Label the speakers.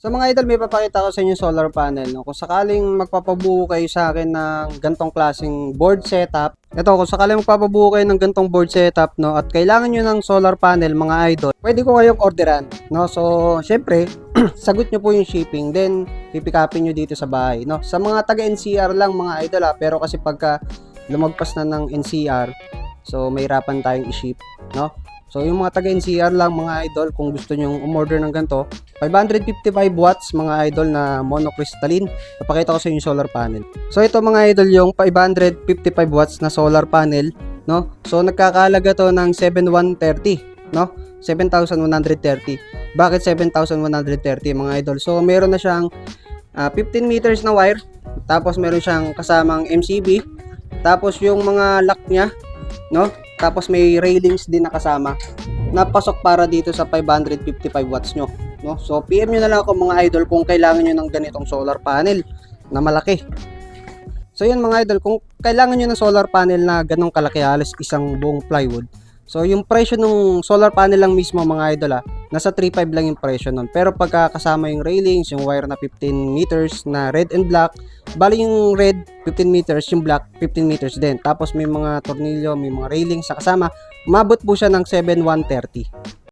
Speaker 1: So mga idol, may papakita ko sa inyo solar panel. No? Kung sakaling magpapabuo kayo sa akin ng gantong klaseng board setup, ito kung sakaling magpapabuo kayo ng gantong board setup, no, at kailangan nyo ng solar panel, mga idol, pwede ko kayong orderan. No? So, syempre, sagot nyo po yung shipping, then pipikapin nyo dito sa bahay. No? Sa mga taga-NCR lang, mga idol, ha, pero kasi pagka lumagpas na ng NCR, so may hirapan tayong i-ship. No? So, yung mga taga-NCR lang, mga idol, kung gusto nyo umorder ng ganito, 555 watts mga idol na monocrystalline. Papakita ko sa inyo yung solar panel. So ito mga idol yung 555 watts na solar panel, no? So nagkakalaga to ng 7130, no? 7,130. Bakit 7,130 mga idol? So meron na siyang ah, 15 meters na wire, tapos meron siyang kasamang MCB, tapos yung mga lock niya, no? Tapos may railings din na kasama. Napasok para dito sa 555 watts nyo no? So PM nyo na lang ako mga idol kung kailangan nyo ng ganitong solar panel na malaki. So yun mga idol, kung kailangan nyo ng solar panel na ganong kalaki halos isang buong plywood. So yung presyo ng solar panel lang mismo mga idol ah, nasa 3.5 lang yung presyo nun. Pero pagka kasama yung railings, yung wire na 15 meters na red and black, bali yung red 15 meters, yung black 15 meters din. Tapos may mga tornilyo, may mga railings sa kasama, umabot po siya ng 7,130.